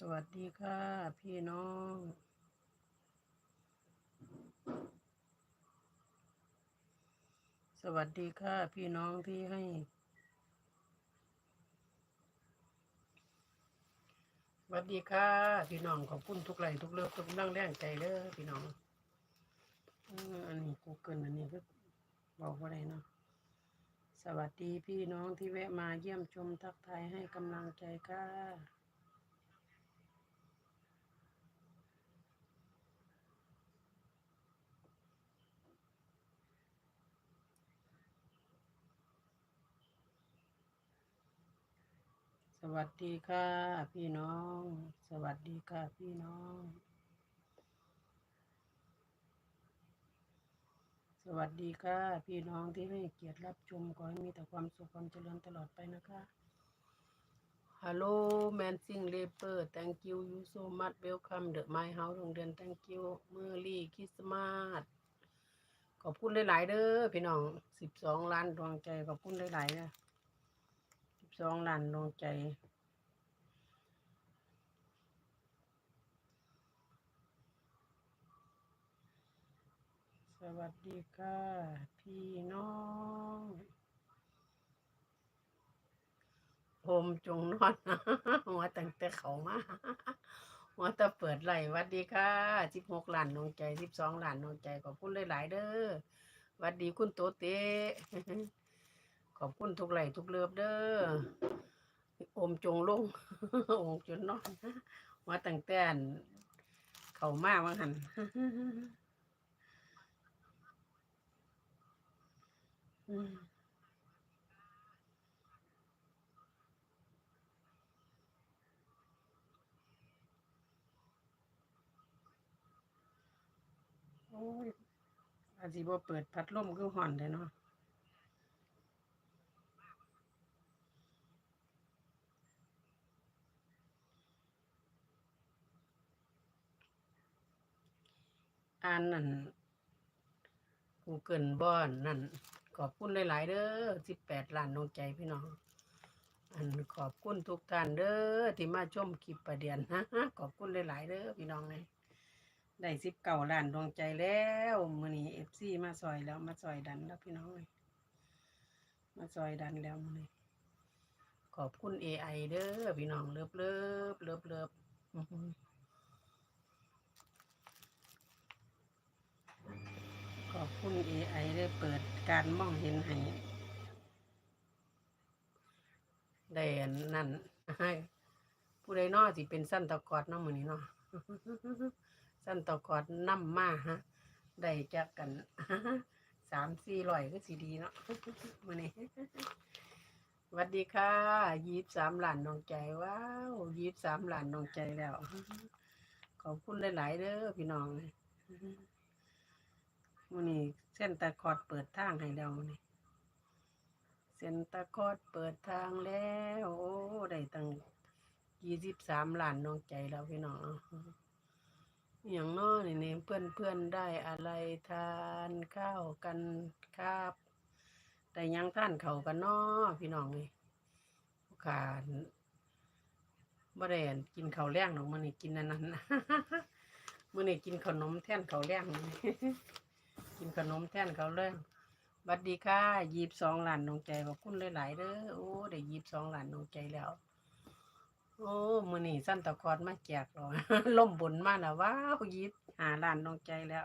สวัสดีค่ะ พี่น้อง สวัสดีค่ะ พี่น้องที่ให้ สวัสดีค่ะ พี่น้องขอบคุณทุกไลทุกเลิฟทุกกำลังแรงใจเด้อพี่น้องอันนี้กูเกิลอันนี้ก็บอกว่าไรเนาะสวัสดีพี่น้องที่แวะมาเยี่ยมชมทักทายให้กำลังใจค่ะ วัสดีค่ะ พี่น้อง สวัสดีค่ะ พี่น้อง สวัสดีค่ะ พี่น้องที่ให้เกียรติรับชมขอให้มีแต่ความสุขความเจริญตลอดไปนะคะฮัลโหลแมนซิงเลเปอร์ thank you you so much welcome the my house โรงเรียน thank you เมอรี่คริสต์มาสขอบคุณหลาย ๆ เด้อพี่น้องสิบสองล้านดวงใจขอบคุณหลายๆนะ สองล้านดวงใจ สวัสดีค่ะ พี่น้องผมจงนอนหัวตั้งแต่เขามาหัวตะเปิดไหลหวัดดีค่ะสิบหกล้านดวงใจสิบสองล้านดวงใจขอบคุณหลาย ๆ เด้อวัดดีคุณโตเต้ ขอบคุณทุกไหลทุกเลือบเด้ออมจงลงอมจนนอนหัวตั้งแต่นเขามากว่าหันอืมโอ้ยอาจสิบ่เปิดพัดลมคือห่อนเลยเนาะ อ่านนั่นกูเกินบ้อนนั่นขอบคุณหลาย ๆ เด้อสิบแปดล้านดวงใจพี่น้อง อันขอบคุณทุกท่านเด้อที่มาชมคลิปประเดียนฮะขอบคุณหลาย ๆ เด้อพี่น้องเลยได้สิบเก้าล้านดวงใจแล้วมือนี้เอฟซีมาซอยแล้วมาซอยดันแล้วพี่น้องเลยมาซอยดันแล้วมือนี้ขอบคุณ AI เด้อพี่น้องเลิฟเลิฟเลิฟเลิฟอื้อหือขอบ คุณ AI ได้เปิดการมองเห็นให้ได้นนั่นให้ผู้ใดนอสิเป็นสั้นตะกอดเนาะมื้อนี้เนาะสั้นตะกอดนำมาฮะได้จักกันสามสี่ร้อยก็สิดีเนาะมือนี้สวัสดีค่ะยีบสามหลานน้องใจว้าวยีบสามหลานน้องใจแล้ว ขอบคุณหลาย ๆเด้อพี่น้องเลย มื้อนี้เส้นตะกอดเปิดทางให้แล้วมื้อนี้เส้นตะกอดเปิดทางแล้วโอ้ได้ตั้งยี่สิบสามล้านน้องใจแล้วพี่น้องอย่างน้อนี่นี่เพื่อนเพื่อนๆได้อะไรทานข้าวกันครับแต่ยังท่านเขากันน้อพี่น้องนี่ขาดบ่ได้อั่นกินข้าวแรงหรอกมื้อนี้กินนั้นมื้อนี้กินขนมแท่นข้าวแรงนี้ กินขนมแท่นเขาวแรงบัดดีค่ะยีบสองหลานนงใจขอบคุณหลายๆเด้อโอ้ได้ยีบสองหลานนงใจแล้ว โอ้มือนี่สั้นตะกอนมาแจกหรอล่มบนมาแล้วว้าวยีบหาหลานนงใจแล้ว